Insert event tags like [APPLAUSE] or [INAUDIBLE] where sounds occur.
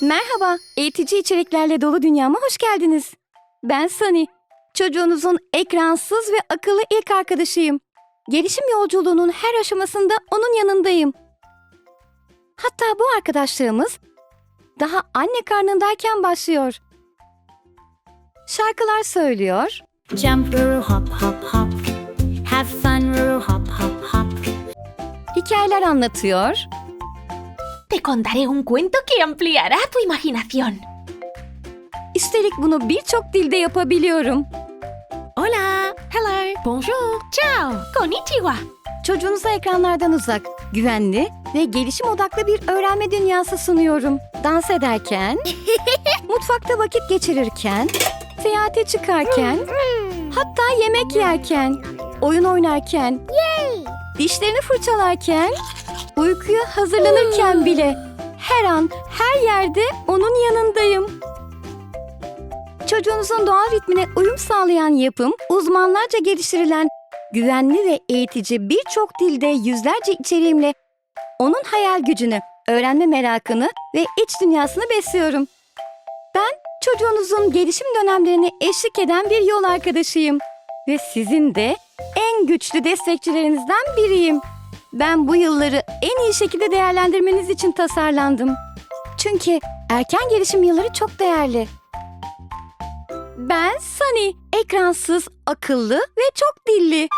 Merhaba, eğitici içeriklerle dolu dünyama hoş geldiniz. Ben Sunny. Çocuğunuzun ekransız ve akıllı ilk arkadaşıyım. Gelişim yolculuğunun her aşamasında onun yanındayım. Hatta bu arkadaşlığımız daha anne karnındayken başlıyor. Şarkılar söylüyor, Jump, hop, hop, hop. Have fun, hop, hop, hop. hikayeler anlatıyor, Te contaré un cuento que ampliará tu imaginación. üstelik bunu birçok dilde yapabiliyorum. Hola, hello, bonjour, ciao, konnichiwa. Çocuğunuza ekranlardan uzak, güvenli ve gelişim odaklı bir öğrenme dünyası sunuyorum. Dans ederken, [LAUGHS] mutfakta vakit geçirirken, seyahate çıkarken, hatta yemek yerken, oyun oynarken, dişlerini fırçalarken, uykuya hazırlanırken bile her an, her yerde onun yanındayım. Çocuğunuzun doğal ritmine uyum sağlayan yapım, uzmanlarca geliştirilen güvenli ve eğitici birçok dilde yüzlerce içeriğimle onun hayal gücünü, öğrenme merakını ve iç dünyasını besliyorum. Ben çocuğunuzun gelişim dönemlerine eşlik eden bir yol arkadaşıyım ve sizin de en güçlü destekçilerinizden biriyim. Ben bu yılları en iyi şekilde değerlendirmeniz için tasarlandım. Çünkü erken gelişim yılları çok değerli. Ben Sunny, ekransız, akıllı ve çok dilli.